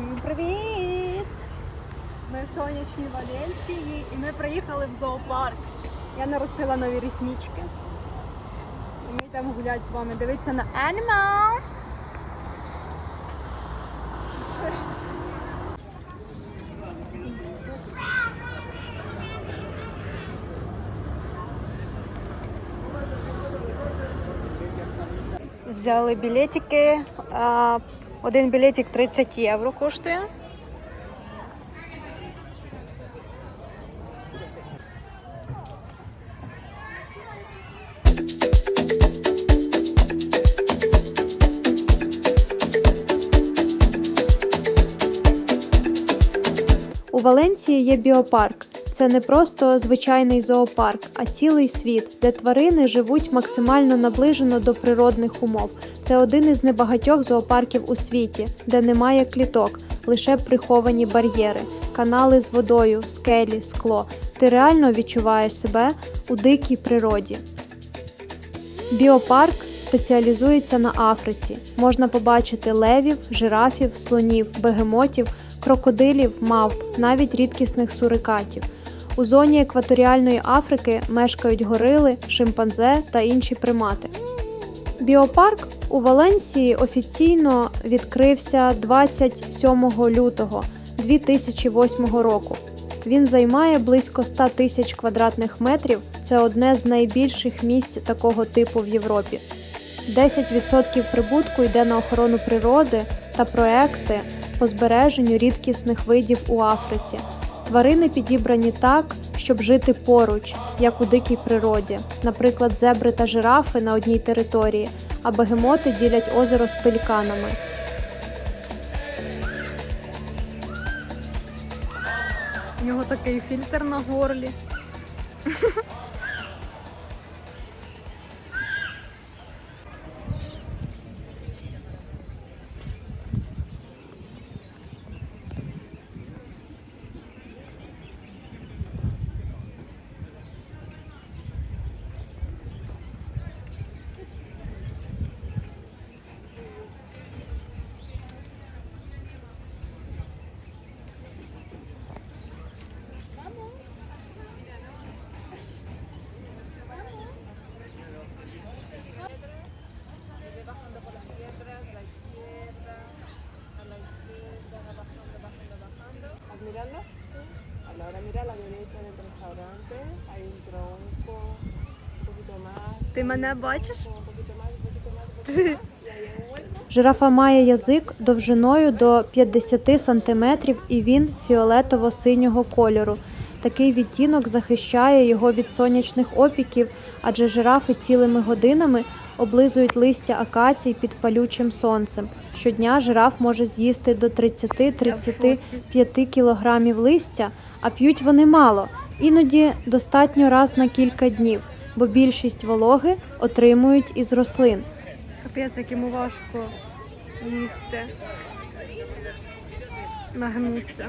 Всім привіт! Ми в сонячній Валенції і ми приїхали в зоопарк. Я наростила нові ріснички. І ми йдемо гуляти з вами, дивитися на Animals. Взяли білетики. Один білетик 30 євро коштує. У Валенції є біопарк. Це не просто звичайний зоопарк, а цілий світ, де тварини живуть максимально наближено до природних умов. Це один із небагатьох зоопарків у світі, де немає кліток, лише приховані бар'єри, канали з водою, скелі, скло. Ти реально відчуваєш себе у дикій природі. Біопарк спеціалізується на Африці. Можна побачити левів, жирафів, слонів, бегемотів, крокодилів, мавп, навіть рідкісних сурикатів. У зоні екваторіальної Африки мешкають горили, шимпанзе та інші примати. Біопарк у Валенсії офіційно відкрився 27 лютого 2008 року. Він займає близько 100 тисяч квадратних метрів. Це одне з найбільших місць такого типу в Європі. 10% прибутку йде на охорону природи та проекти по збереженню рідкісних видів у Африці. Тварини підібрані так, щоб жити поруч, як у дикій природі, наприклад, зебри та жирафи на одній території, а бегемоти ділять озеро з пеліканами. У нього такий фільтр на горлі. hay un hueco. Жирафа має язик довжиною до 50 см і він фіолетово-синього кольору. Такий відтінок захищає його від сонячних опіків, адже жирафи цілими годинами облизують листя акацій під палючим сонцем. Щодня жираф може з'їсти до 30-35 кілограмів листя, а п'ють вони мало, іноді достатньо раз на кілька днів, бо більшість вологи отримують із рослин. Капець, як йому важко їсти. Нагнуться.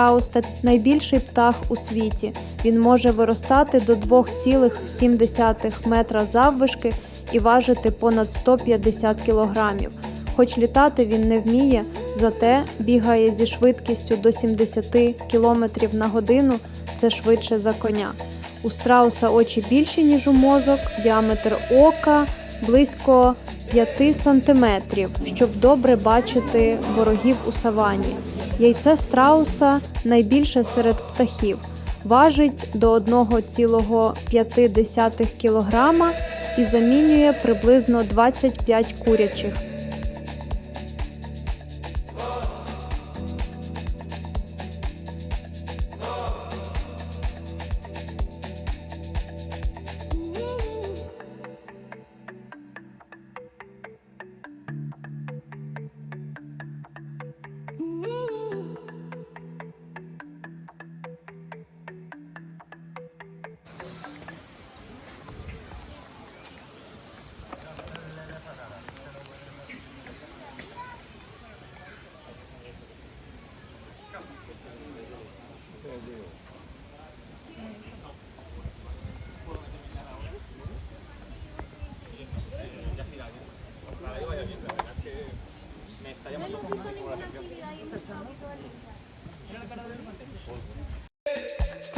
Страус це найбільший птах у світі. Він може виростати до 2,7 метра заввишки і важити понад 150 кілограмів. Хоч літати він не вміє, зате бігає зі швидкістю до 70 км на годину, це швидше за коня. У страуса очі більші, ніж у мозок, діаметр ока близько 5 см, щоб добре бачити ворогів у савані. Яйце страуса найбільше серед птахів. Важить до 1,5 кг і замінює приблизно 25 курячих.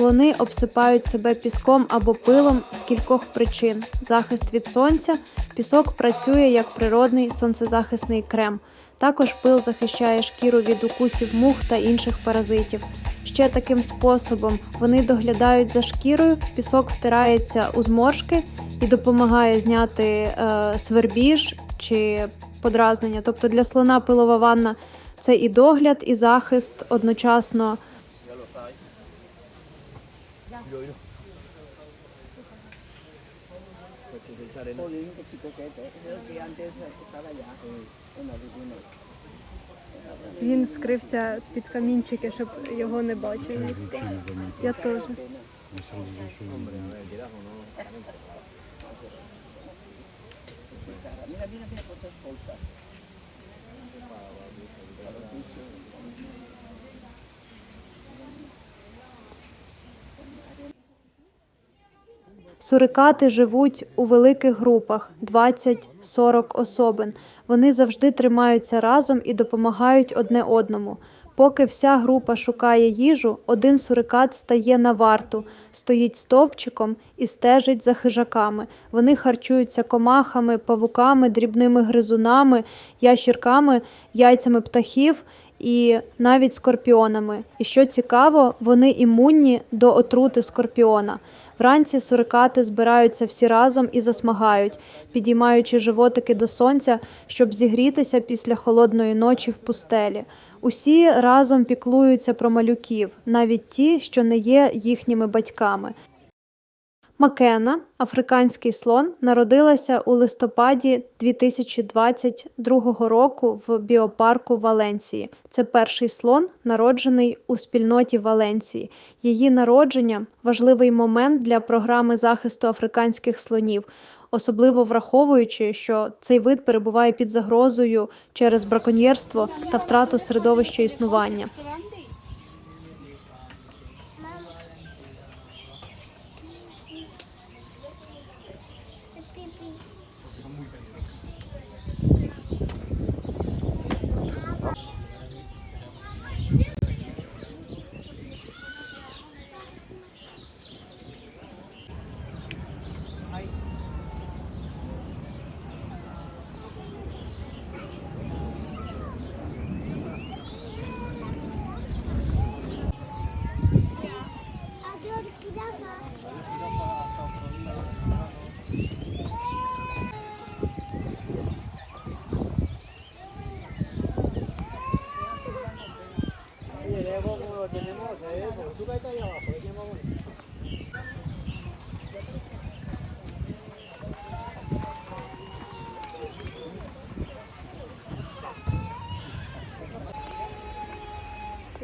Слони обсипають себе піском або пилом з кількох причин: захист від сонця, пісок працює як природний сонцезахисний крем. Також пил захищає шкіру від укусів мух та інших паразитів. Ще таким способом вони доглядають за шкірою, пісок втирається у зморшки і допомагає зняти е, свербіж чи подразнення. Тобто для слона пилова ванна це і догляд, і захист одночасно. Він скрився під камінчики, щоб його не bolsas. Сурикати живуть у великих групах 20-40 особин. Вони завжди тримаються разом і допомагають одне одному. Поки вся група шукає їжу, один сурикат стає на варту, стоїть стовпчиком і стежить за хижаками. Вони харчуються комахами, павуками, дрібними гризунами, ящірками, яйцями птахів і навіть скорпіонами. І що цікаво, вони імунні до отрути скорпіона. Вранці сурикати збираються всі разом і засмагають, підіймаючи животики до сонця, щоб зігрітися після холодної ночі в пустелі. Усі разом піклуються про малюків, навіть ті, що не є їхніми батьками. Макена, африканський слон, народилася у листопаді 2022 року в біопарку Валенції. Це перший слон, народжений у спільноті Валенції. Її народження важливий момент для програми захисту африканських слонів, особливо враховуючи, що цей вид перебуває під загрозою через браконьєрство та втрату середовища існування.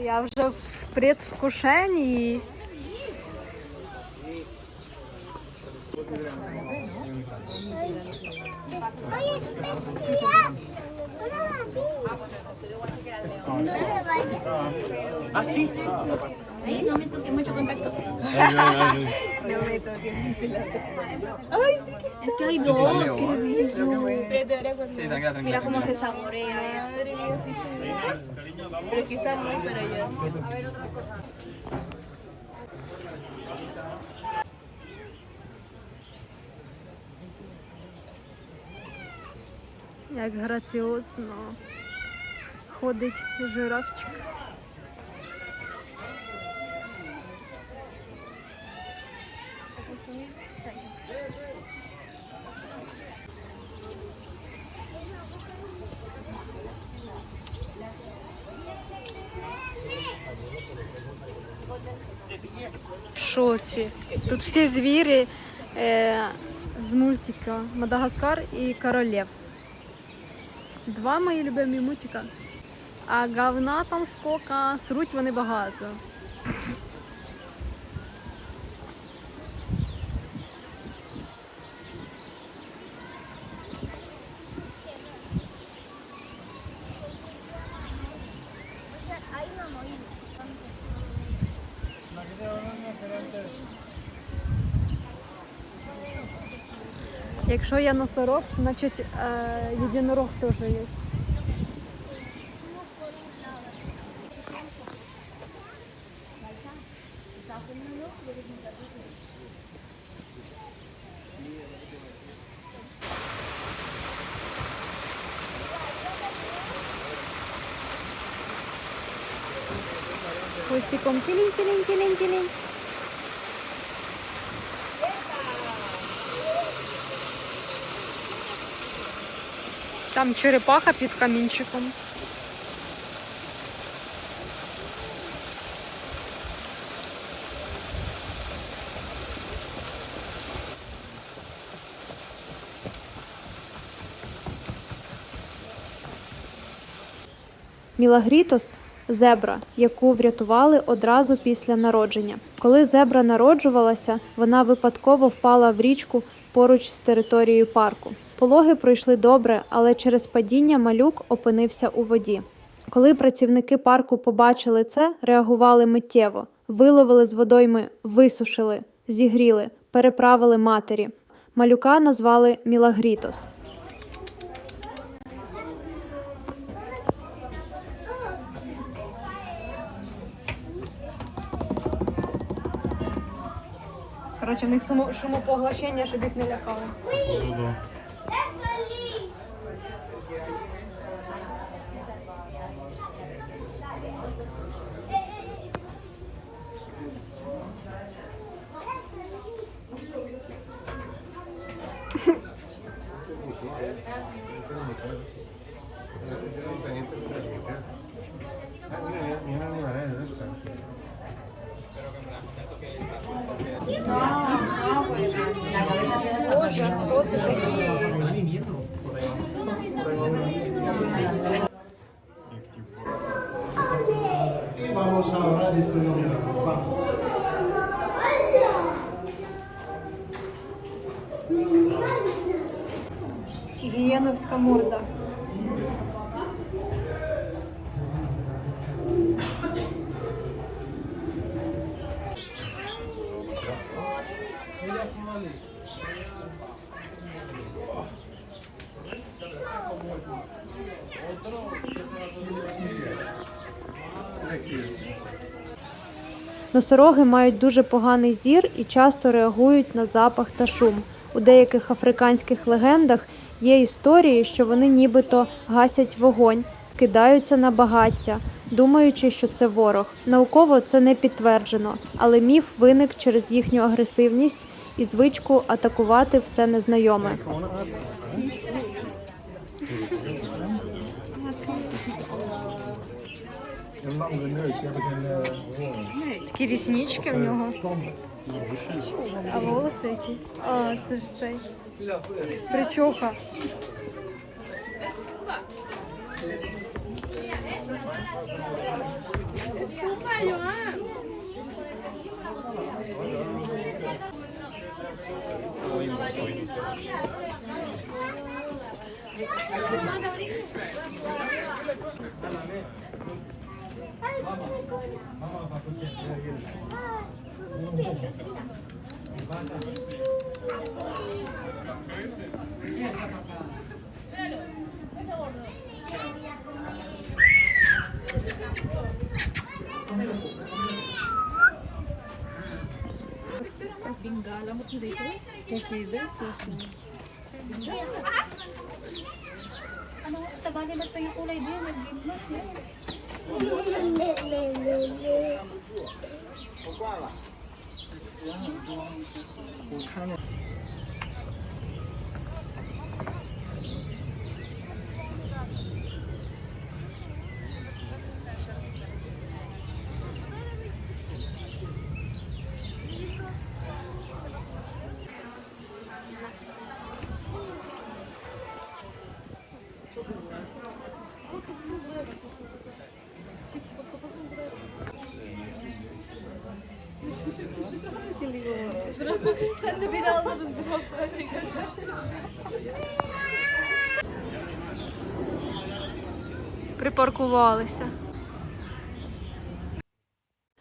Я вже в предвкушенні. ¿Ah, sí? Sí, no me toque mucho contacto. Es que hay dos, qué bello. Mira cómo se saborea eso. Pero aquí está muy para allá. Як граціозно ходить жирафчик. Шоці. Тут всі звірі е, з мультика Мадагаскар і Королев. Два мої любимі мультика. А говна там скока, сруть вони багато. Якщо є носорог, значить е, єдинорог теж є. Черепаха під камінчиком. Мілагрітос зебра, яку врятували одразу після народження. Коли зебра народжувалася, вона випадково впала в річку поруч з територією парку. Пологи пройшли добре, але через падіння малюк опинився у воді. Коли працівники парку побачили це, реагували миттєво, виловили з водойми, висушили, зігріли, переправили матері. Малюка назвали Мілагрітос. Коротше, в них сумо- шумопоглощення, щоб їх не лякали. Боже, Носороги мають дуже поганий зір і часто реагують на запах та шум. У деяких африканських легендах є історії, що вони нібито гасять вогонь, кидаються на багаття, думаючи, що це ворог. Науково це не підтверджено, але міф виник через їхню агресивність і звичку атакувати все незнайоме. Такі ріснички в нього. А волоси які? А, це ж цей. Причоха. Thank. Nakida, susunod. Ano, sa bagay ba't yung kulay din? Nag-blend na. 我看挂了。我看着 Sen de beni almadın. Припаркувалися.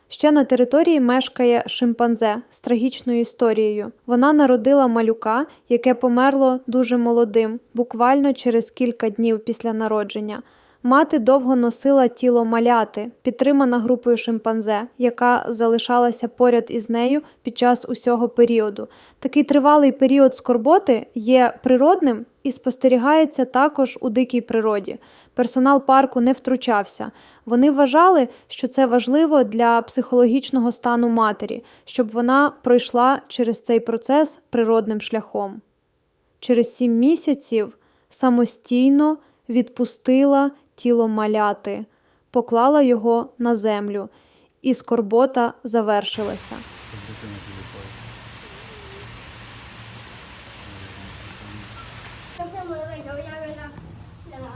Ще на території мешкає шимпанзе з трагічною історією. Вона народила малюка, яке померло дуже молодим, буквально через кілька днів після народження. Мати довго носила тіло маляти, підтримана групою шимпанзе, яка залишалася поряд із нею під час усього періоду. Такий тривалий період скорботи є природним і спостерігається також у дикій природі. Персонал парку не втручався. Вони вважали, що це важливо для психологічного стану матері, щоб вона пройшла через цей процес природним шляхом. Через сім місяців самостійно відпустила тіло маляти, поклала його на землю, і скорбота завершилася. No se mueve, yo voy a ver la, la, la,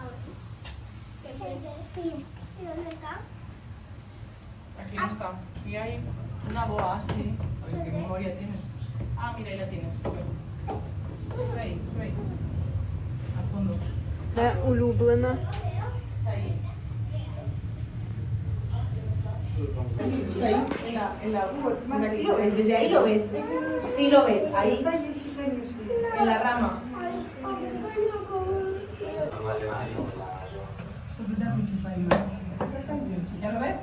que se despide. ¿Y dónde está? Aquí no está. Y hay una boa así. Ay, qué memoria tienes. Ah, mira, ahí la tienes. Sube. Sube ahí, sube ahí. Al fondo. Де улюблена. Desde ahí lo ves. Sí lo ves, ahí. En la rama. ¿Ya lo ves?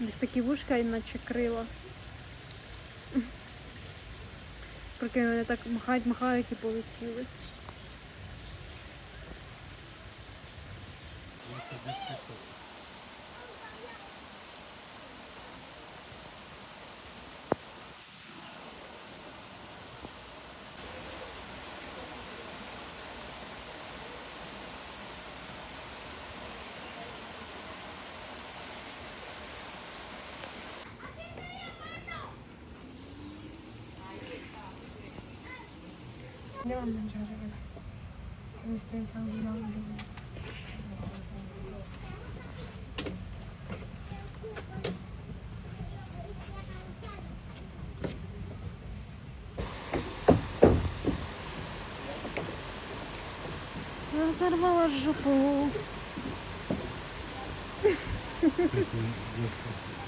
У них такі вушка, наче крила. Поки вони так махають, махають і полетіли. Andiamo Mi stai insanguinando. Разорвала жопу. Опа!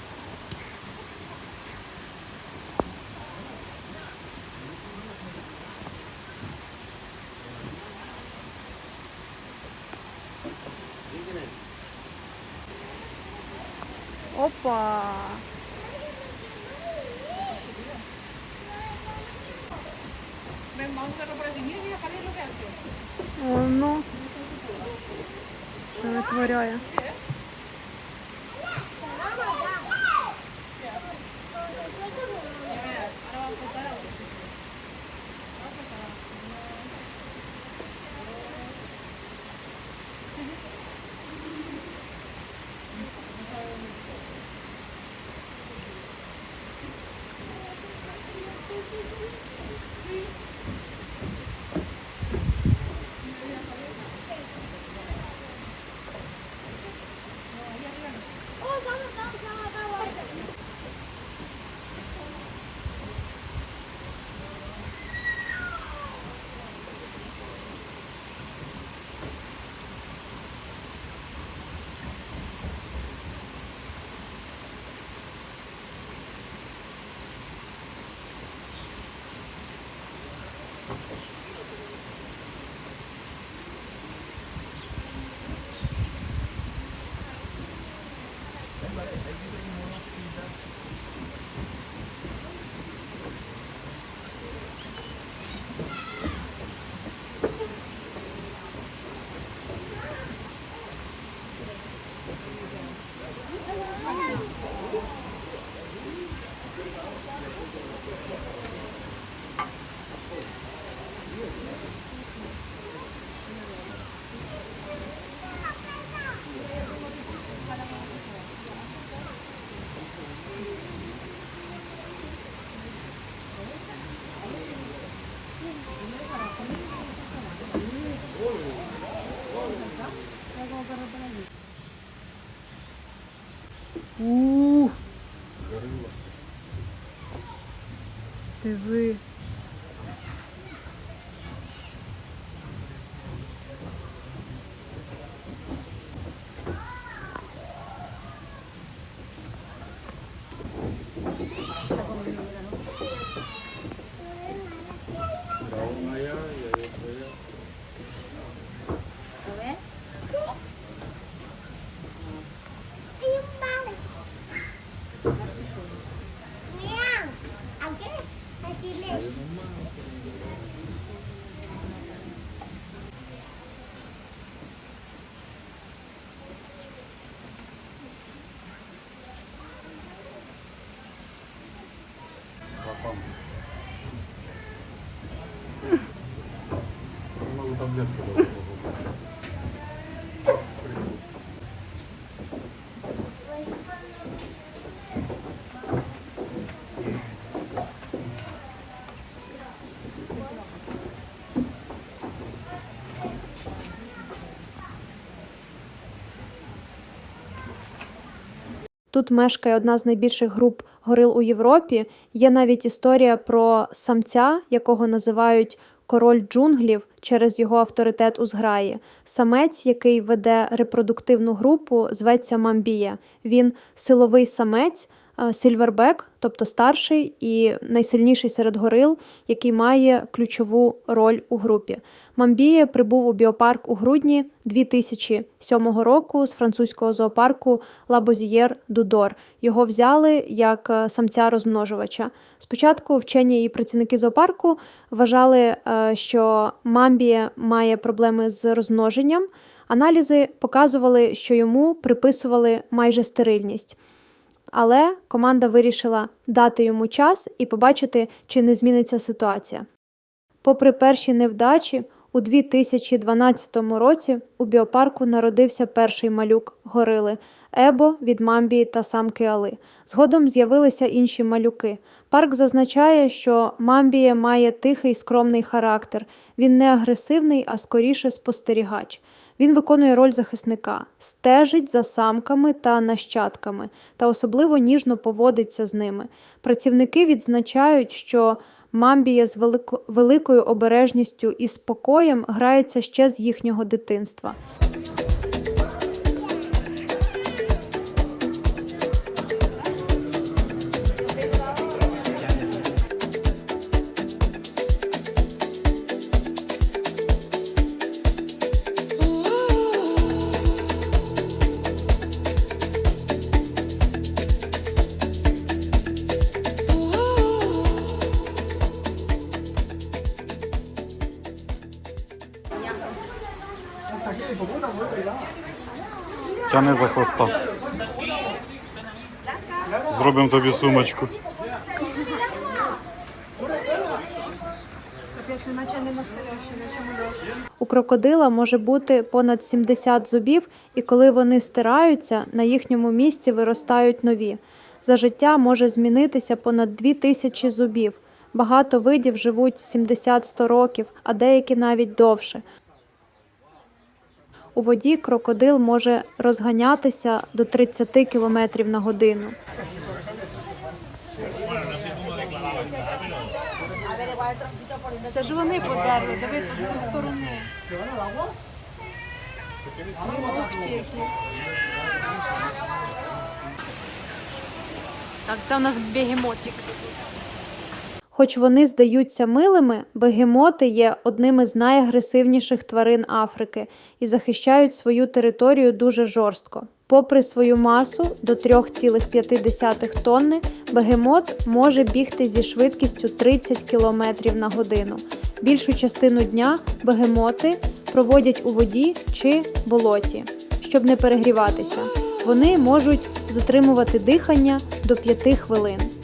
Let's play. Thank you. Диви. Дать. Тут мешкає одна з найбільших груп горил у Європі. Є навіть історія про самця, якого називають король джунглів через його авторитет у зграї. Самець, який веде репродуктивну групу, зветься Мамбія. Він силовий самець, сильвербек, тобто старший і найсильніший серед горил, який має ключову роль у групі. Мамбія прибув у біопарк у грудні 2007 року з французького зоопарку Лабозієр Дудор. Його взяли як е, самця розмножувача. Спочатку вчені і працівники зоопарку вважали, е, що Мамбія має проблеми з розмноженням. Аналізи показували, що йому приписували майже стерильність. Але команда вирішила дати йому час і побачити, чи не зміниться ситуація. Попри перші невдачі, у 2012 році у біопарку народився перший малюк горили Ебо від мамбії та самки Али. Згодом з'явилися інші малюки. Парк зазначає, що мамбія має тихий скромний характер. Він не агресивний, а скоріше спостерігач. Він виконує роль захисника, стежить за самками та нащадками та особливо ніжно поводиться з ними. Працівники відзначають, що Мамбія з велико- великою обережністю і спокоєм грається ще з їхнього дитинства. За хвоста. Зробимо тобі сумочку. У крокодила може бути понад 70 зубів, і коли вони стираються, на їхньому місці виростають нові. За життя може змінитися понад 2000 зубів. Багато видів живуть 70-100 років, а деякі навіть довше. У воді крокодил може розганятися до 30 км на годину. Це ж вони подерли, диви з тої сторони. Так, це у нас бегемотик. Хоч вони здаються милими, бегемоти є одними з найагресивніших тварин Африки і захищають свою територію дуже жорстко. Попри свою масу до 3,5 тонни, бегемот може бігти зі швидкістю 30 км на годину. Більшу частину дня бегемоти проводять у воді чи болоті, щоб не перегріватися. Вони можуть затримувати дихання до 5 хвилин.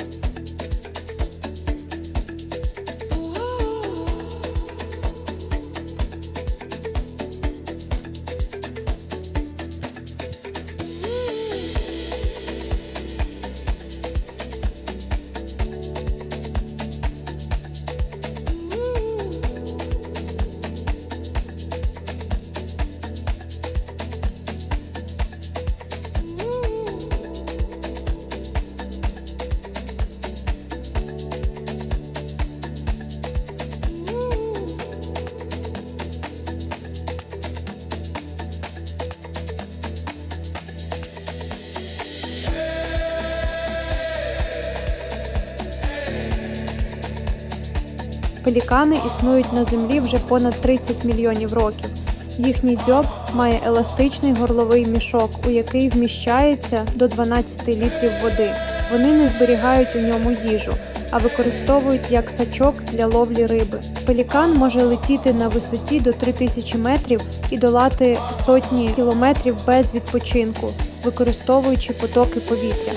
Пелікани існують на землі вже понад 30 мільйонів років. Їхній дзьоб має еластичний горловий мішок, у який вміщається до 12 літрів води. Вони не зберігають у ньому їжу, а використовують як сачок для ловлі риби. Пелікан може летіти на висоті до 3000 метрів і долати сотні кілометрів без відпочинку, використовуючи потоки повітря.